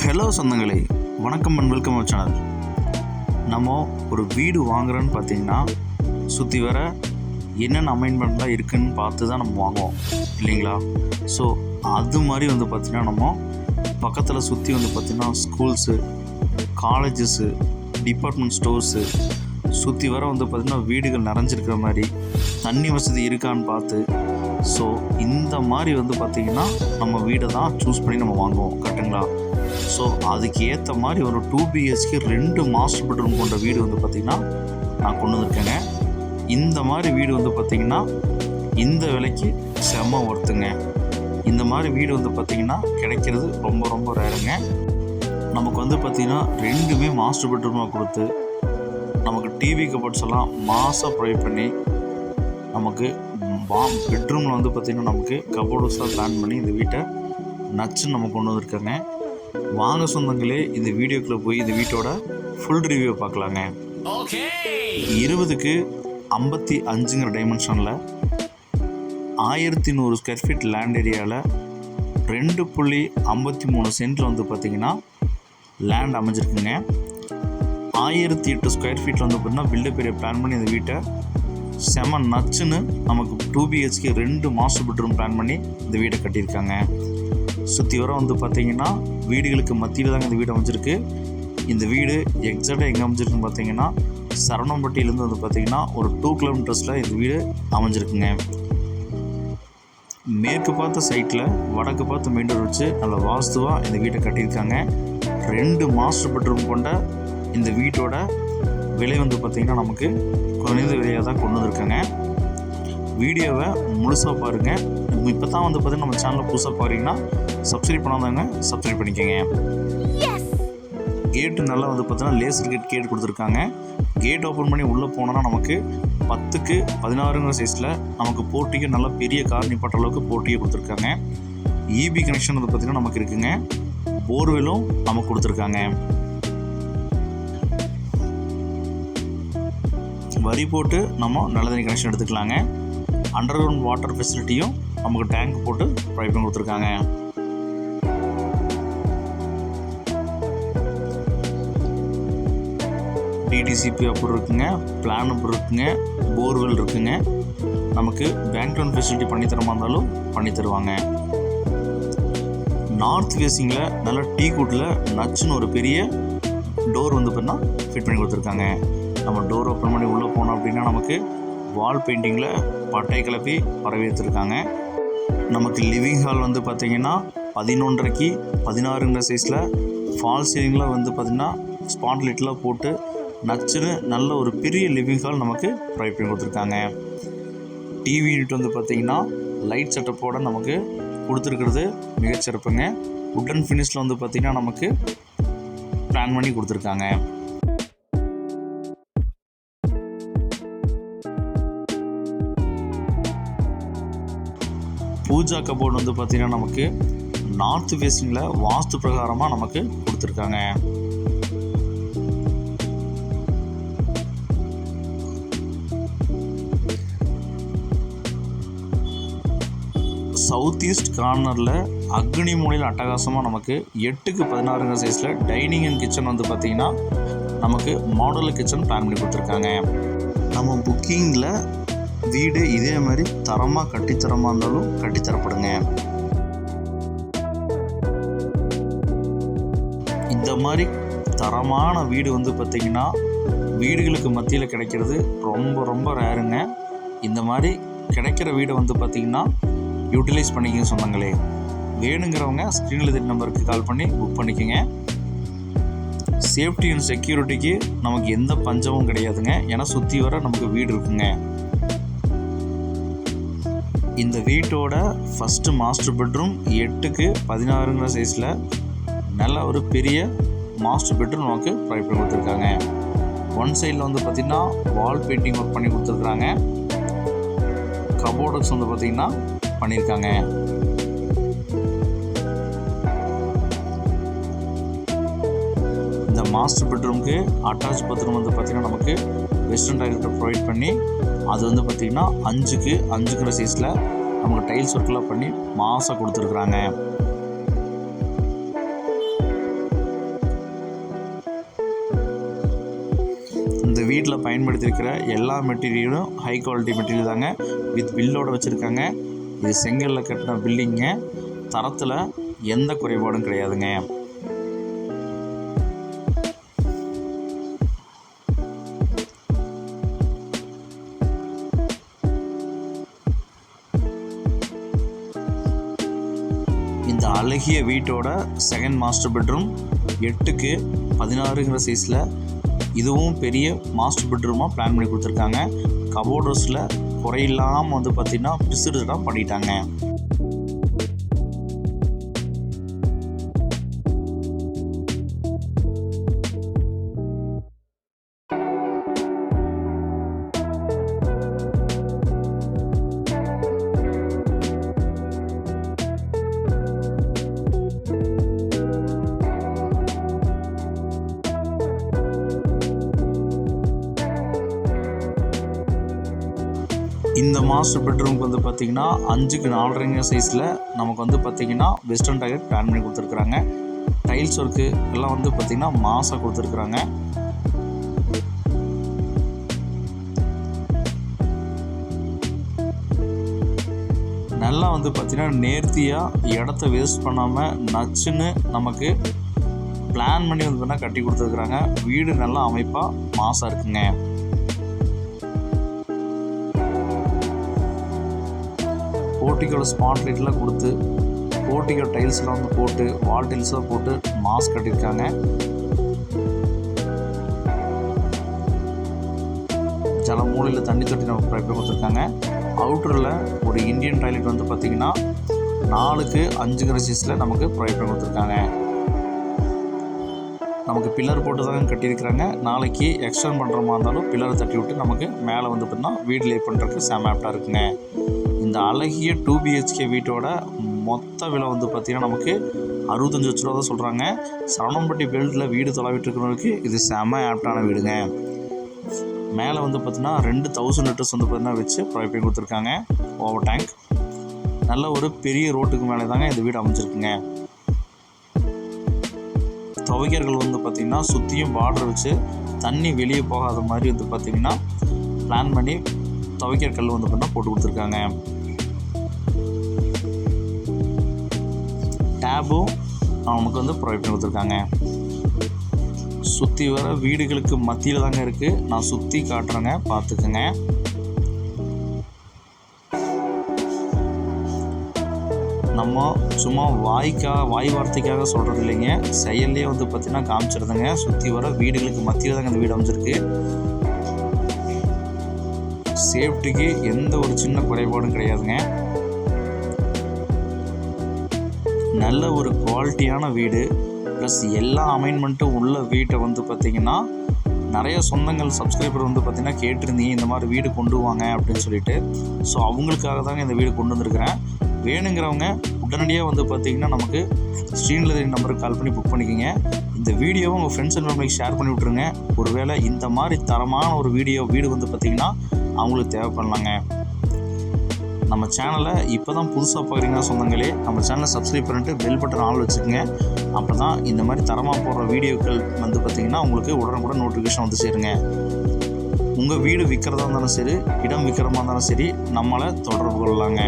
Hello சொந்தங்களே வணக்கம் and welcome our channel நம்ம ஒரு வீடு வாங்குறோன்னு பார்த்தீங்கன்னா சுற்றி வர என்னென்ன அமைன்மெண்ட்லாம் இருக்குன்னு பார்த்து தான் நம்ம வாங்குவோம். இல்லைங்களா? ஸோ அது மாதிரி வந்து பார்த்திங்கன்னா நம்ம பக்கத்தில் சுற்றி வந்து பார்த்திங்கன்னா ஸ்கூல்ஸு காலேஜஸ்ஸு டிபார்ட்மெண்ட் ஸ்டோர்ஸு சுற்றி வர வந்து பார்த்திங்கன்னா வீடுகள் நிறைஞ்சிருக்கிற மாதிரி தண்ணி வசதி இருக்கான்னு பார்த்து ஸோ இந்த மாதிரி வந்து பார்த்திங்கன்னா நம்ம வீடை தான் சூஸ் பண்ணி நம்ம வாங்குவோம். கரெக்டுங்களா ஸோ அதுக்கு ஏற்ற மாதிரி ஒரு டூ பிஹெச்கே ரெண்டு மாஸ்டர் பெட்ரூம் கொண்ட வீடு வந்து பார்த்திங்கன்னா நான் கொண்டு வந்திருக்கேங்க. இந்த மாதிரி வீடு வந்து பார்த்திங்கன்னா இந்த விலைக்கு செம ஒர்த்துங்க இந்த மாதிரி வீடு வந்து பார்த்திங்கன்னா கிடைக்கிறது ரொம்ப ரொம்ப ரேருங்க நமக்கு வந்து பார்த்திங்கன்னா ரெண்டுமே மாஸ்டர் பெட்ரூமாக கொடுத்து நமக்கு டிவி கபோர்ட்ஸ் எல்லாம் மாதம் ப்ரொவைட் பண்ணி நமக்கு பா பெட்ரூமில் வந்து பார்த்திங்கன்னா நமக்கு கபோர்ட்ஸ்லாம் பிளான் பண்ணி இந்த வீட்டை நச்சுன்னு நம்ம கொண்டு வந்திருக்காங்க. வாங்க சொந்தங்களே இந்த வீடியோக்குள்ளே போய் இந்த வீட்டோட ஃபுல் ரிவ்யூ பார்க்கலாங்க. இருபதுக்கு ஐம்பத்தி அஞ்சுங்கிற டைமென்ஷனில் ஆயிரத்தி நூறு ஸ்கொயர் ஃபீட் லேண்ட் ஏரியாவில் ரெண்டு புள்ளி ஐம்பத்தி மூணு சென்ட்டில் வந்து பார்த்திங்கன்னா லேண்ட் அமைஞ்சிருக்குங்க. ஆயிரத்தி எட்டு ஸ்கொயர் ஃபீட்டில் வந்து பார்த்தீங்கன்னா பில்டப் ஏரியா பிளான் பண்ணி இந்த வீட்டை செம நச்சுன்னு நமக்கு டூ பிஹெச்கே ரெண்டு மாஸ்டர் பெட்ரூம் பிளான் பண்ணி இந்த வீடை கட்டியிருக்காங்க. சுற்றி வர வந்து பார்த்தீங்கன்னா வீடுகளுக்கு மத்தியில் தாங்க இந்த வீடு அமைஞ்சிருக்கு. இந்த வீடு எக்ஸாக்டாக எங்கே அமைஞ்சிருக்குன்னு பார்த்தீங்கன்னா சரவணம்பட்டியிலேருந்து வந்து பார்த்தீங்கன்னா ஒரு டூ கிலோமீட்டர்ஸில் இந்த வீடு அமைஞ்சிருக்குங்க. மேற்கு பார்த்த சைட்டில் வடக்கு பார்த்த மெயின் ரோடு வச்சு நல்ல வாஸ்துவாக இந்த வீட்டை கட்டியிருக்காங்க. ரெண்டு மாஸ்டர் பெட்ரூம் கொண்ட இந்த வீட்டோட விலை வந்து பார்த்திங்கன்னா நமக்கு குறைந்த விலையாக தான் கொண்டு வந்திருக்காங்க. வீடியோவை முழுசாக பாருங்கள் இப்போ தான் வந்து பார்த்தீங்கன்னா நம்ம சேனலை புதுசாக பாருங்கன்னா சப்ஸ்கிரைப் பண்ணாதவங்க சப்ஸ்கிரைப் பண்ணிக்கோங்க. கேட்டு நல்லா வந்து பார்த்தீங்கன்னா லேசர் கேட் கேட் கொடுத்துருக்காங்க. கேட் ஓப்பன் பண்ணி உள்ளே போனோன்னா நமக்கு பத்துக்கு பதினாறுங்கிற சைஸில் நமக்கு போட்டிக்கு நல்ல பெரிய கார் நிப்பாட்ட அளவுக்கு போட்டியை கொடுத்துருக்காங்க. இபி கனெக்ஷன் வந்து பார்த்திங்கன்னா நமக்கு இருக்குங்க. போர்வெல்லும் நமக்கு கொடுத்துருக்காங்க. வரி போட்டு நம்ம நல்ல தண்ணி கனெக்ஷன் எடுத்துக்கலாங்க. அண்டர் கிரவுண்ட் வாட்டர் ஃபெசிலிட்டியும் நமக்கு டேங்க் போட்டு ஃப்ரை பண்ணி கொடுத்துருக்காங்க. டிடிசிபி அப்புறம் இருக்குங்க பிளான் அப்புறம் இருக்குங்க போர்வெல் இருக்குங்க. நமக்கு பேங்க் லோன் ஃபெசிலிட்டி பண்ணி தரமா இருந்தாலும் பண்ணி தருவாங்க. நார்த் ஃபேஸிங்கில் நல்ல டீ கூட்டில் நச்சுன்னு ஒரு பெரிய டோர் வந்து பார்த்தீங்கன்னா ஃபிட் பண்ணி கொடுத்துருக்காங்க. நம்ம டோர் ஓப்பன் பண்ணி உள்ளே போனோம் அப்படின்னா நமக்கு வால் பெயிண்டிங்கில் பட்டை கிளப்பி வரவேற்றிருக்காங்க நமக்கு லிவிங் ஹால் வந்து பார்த்திங்கன்னா பதினொன்றரைக்கு பதினாறுங்கிற சைஸில் ஃபால் சீலிங்கில் வந்து பார்த்திங்கன்னா ஸ்பாட் லைட்லாம் போட்டு நச்சுன்னு நல்ல ஒரு பெரிய லிவிங் ஹால் நமக்கு ப்ரொவைட் பண்ணி கொடுத்துருக்காங்க. டிவி யூனிட் வந்து பார்த்திங்கன்னா லைட் செட்டப்போடு நமக்கு கொடுத்துருக்கிறது மிகச்சிறப்புங்க. உட்டன் ஃபினிஷில் வந்து பார்த்திங்கன்னா நமக்கு பிளான் பண்ணி கொடுத்துருக்காங்க. பூஜா கபோர்டு வந்து பார்த்திங்கன்னா நமக்கு நார்த் ஃபேஸிங்கில் வாஸ்து பிரகாரமாக நமக்கு கொடுத்துருக்காங்க. சவுத் ஈஸ்ட் கார்னரில் அக்னி மூலையில் அட்டகாசமாக நமக்கு எட்டுக்கு பதினாறுங்க சைஸில் டைனிங் அண்ட் கிச்சன் வந்து பார்த்திங்கன்னா நமக்கு மாடல் கிச்சன் பிளான் பண்ணி கொடுத்துருக்காங்க. நம்ம புக்கிங்கில் வீடு இதே மாதிரி தரமாக கட்டித்தரமாக இருந்தாலும் கட்டித்தரப்படுங்க. இந்த மாதிரி தரமான வீடு வந்து பார்த்திங்கன்னா வீடுகளுக்கு மத்தியில் கிடைக்கிறது ரொம்ப ரொம்ப ரேருங்க இந்த மாதிரி கிடைக்கிற வீடை வந்து பார்த்திங்கன்னா யூட்டிலைஸ் பண்ணிக்கங்க சொன்னாங்களே. வேணுங்கிறவங்க ஸ்க்ரீனில் இது நம்பருக்கு கால் பண்ணி புக் பண்ணிக்கோங்க. சேஃப்டி அண்ட் செக்யூரிட்டிக்கு நமக்கு எந்த பஞ்சமும் கிடையாதுங்க. ஏன்னா சுற்றி வர நமக்கு வீடு இருக்குங்க. இந்த வீட்டோட ஃபஸ்ட்டு மாஸ்டர் பெட்ரூம் எட்டுக்கு பதினாறுங்கிற சைஸில் நல்ல ஒரு பெரிய மாஸ்டர் பெட்ரூம் நமக்கு ப்ரொவைட் பண்ணி கொடுத்துருக்காங்க. ஒன் சைடில் வந்து பார்த்திங்கன்னா வால் பெயிண்டிங் ஒர்க் பண்ணி கொடுத்துருக்குறாங்க. கபோர்ட்ஸ் வந்து பார்த்திங்கன்னா பண்ணியிருக்காங்க. இந்த மாஸ்டர் பெட்ரூம்க்கு அட்டாச் பாத்ரூம் வந்து பார்த்திங்கன்னா நமக்கு வெஸ்டர்ன் டாய்லெட்டை ப்ரொவைட் பண்ணி அது வந்து பார்த்திங்கன்னா அஞ்சுக்கு அஞ்சுக்கிற சைஸில் நமக்கு டைல்ஸ் ஒர்க்கெலாம் பண்ணி மாசாக கொடுத்துருக்குறாங்க. இந்த வீட்டில் பயன்படுத்தியிருக்கிற எல்லா மெட்டீரியலும் ஹை குவாலிட்டி மெட்டீரியல் தாங்க. வித் பில்லோடு வச்சுருக்காங்க. இது செங்கலில் கட்டின பில்டிங்க தரத்தில் எந்த குறைபாடும் கிடையாதுங்க. அழகிய வீட்டோட செகண்ட் மாஸ்டர் பெட்ரூம் எட்டுக்கு பதினாறுங்கிற சைஸில் இதுவும் பெரிய மாஸ்டர் பெட்ரூமாக பிளான் பண்ணி கொடுத்துருக்காங்க. கபோர்டர்ஸில் குறையில்லாமல் வந்து பார்த்திங்கன்னா பிசுறுதான் பண்ணிட்டாங்க. இந்த மாஸ்டர் பெட்ரூமுக்கு வந்து பார்த்திங்கன்னா அஞ்சுக்கு நாலரைங்க சைஸில் நமக்கு வந்து பார்த்திங்கன்னா வெஸ்டர்ன் டாய்லெட் பிளான் பண்ணி கொடுத்துருக்குறாங்க. டைல்ஸ் ஒர்க்கு எல்லாம் வந்து பார்த்திங்கன்னா மாசாக கொடுத்துருக்குறாங்க. நல்லா வந்து பார்த்திங்கன்னா நேர்த்தியாக இடத்த வேஸ்ட் பண்ணாமல் நச்சுன்னு நமக்கு பிளான் பண்ணி வந்து பார்த்தீங்கன்னா கட்டி கொடுத்துருக்குறாங்க. வீடு நல்லா அமைப்பாக மாசாக இருக்குங்க. போர்ட்டிக்கோட ஸ்பாட் லைட்லாம் கொடுத்து போர்ட்டிக்கோ டைல்ஸ்லாம் வந்து போட்டு வால் டைல்ஸ்லாம் போட்டு மாஸ்க் கட்டியிருக்காங்க. சில மூலையில் தண்ணி தொட்டி நம்ம ப்ரொவைட் கொடுத்துருக்காங்க. அவுட்டரில் ஒரு இந்தியன் டாய்லெட் வந்து பார்த்திங்கன்னா நாலுக்கு அஞ்சு கிரசீஸில் நமக்கு ப்ரொவைட் கொடுத்துருக்காங்க. நமக்கு பில்லர் போட்டு தான் கட்டியிருக்கிறாங்க. நாளைக்கு எக்ஸ்டெண்ட் பண்ணுற மாதிரி இருந்தாலும் பில்லரை தட்டி விட்டு நமக்கு மேலே வந்து பார்த்தீங்கன்னா வீடு லே பண்ணுறதுக்கு செம ஆப்டாக இருக்குங்க. இந்த அழகிய டூ பிஹெச்கே வீட்டோட மொத்த விலை வந்து பார்த்திங்கன்னா நமக்கு அறுபத்தஞ்சு லட்ச ரூபா தான் சொல்கிறாங்க சரவணம்பட்டி பெல்ட்டில் வீடு தொலைவிட்டுருக்கிறவங்களுக்கு இது செம ஆப்டான வீடுங்க. மேலே வந்து பார்த்தீங்கன்னா ரெண்டு தௌசண்ட் லிட்டர்ஸ் வந்து பார்த்தீங்கன்னா வச்சு ப்ரொவைட் பண்ணி கொடுத்துருக்காங்க. ஓவர் டேங்க் நல்ல ஒரு பெரிய ரோட்டுக்கு மேலே தாங்க இந்த வீடு அமைஞ்சிருக்குங்க. துவைக்கர்கள் வந்து பார்த்திங்கன்னா சுற்றியும் பார்டர் வச்சு தண்ணி வெளியே போகாத மாதிரி வந்து பார்த்திங்கன்னா பிளான் பண்ணி துவைக்கிற கல் வந்து பார்த்தீங்கன்னா போட்டு கொடுத்துருக்காங்க. டேபும் நமக்கு வந்து ப்ரொவைட் பண்ணி கொடுத்துருக்காங்க. சுற்றி வர வீடுகளுக்கு மத்தியில் தாங்க இருக்குது நான் சுற்றி காட்டுறேங்க பார்த்துக்குங்க. நம்ம சும்மா வாய்க்காக வாய் வார்த்தைக்காக சொல்கிறது இல்லைங்க. செயல்லே வந்து பார்த்திங்கன்னா காமிச்சிருதுங்க. சுற்றி வர வீடுகளுக்கு மத்தியில் தாங்க இந்த வீடு அமைஞ்சிருக்கு. சேஃப்டிக்கு எந்த ஒரு சின்ன குறைபாடும் கிடையாதுங்க. நல்ல ஒரு குவாலிட்டியான வீடு. ப்ளஸ் எல்லா அமைன்மெண்ட்டும் உள்ள வீட்டை வந்து பார்த்திங்கன்னா நிறைய சொந்தங்கள் சப்ஸ்கிரைபர் வந்து பார்த்திங்கன்னா கேட்டிருந்தீங்க இந்த மாதிரி வீடு கொண்டு வாங்க அப்படின்னு சொல்லிட்டு. ஸோ அவங்களுக்காக தாங்க இந்த வீடு கொண்டு வந்திருக்கிறேன். வேணுங்கிறவங்க உடனடியாக வந்து பார்த்திங்கன்னா நமக்கு ஸ்க்ரீனில் நம்பருக்கு கால் பண்ணி புக் பண்ணிக்கோங்க. இந்த வீடியோவை உங்கள் ஃப்ரெண்ட்ஸ் அண்ட் ஃபேமிலிக்கு ஷேர் பண்ணி விட்ருங்க ஒருவேளை இந்த மாதிரி தரமான ஒரு வீடியோ வீடு வந்து பார்த்திங்கன்னா அவங்களுக்கு தேவைப்படலாங்க. நம்ம சேனலை இப்போ தான் புதுசாக பார்க்குறீங்கன்னா சொந்தங்களே நம்ம சேனலை சப்ஸ்கிரைப் பண்ணிட்டு பெல் பட்டன் ஆள் வச்சுக்கோங்க. அப்போ தான் இந்த மாதிரி தரமாக போடுற வீடியோக்கள் வந்து பார்த்திங்கன்னா உங்களுக்கு உடனுக்குடன் நோட்டிஃபிகேஷன் வந்து சேருங்க. உங்கள் வீடு விற்கிறதா இருந்தாலும் சரி இடம் விற்கிறமா இருந்தாலும் சரி நம்மளை தொடர்பு கொள்ளலாங்க.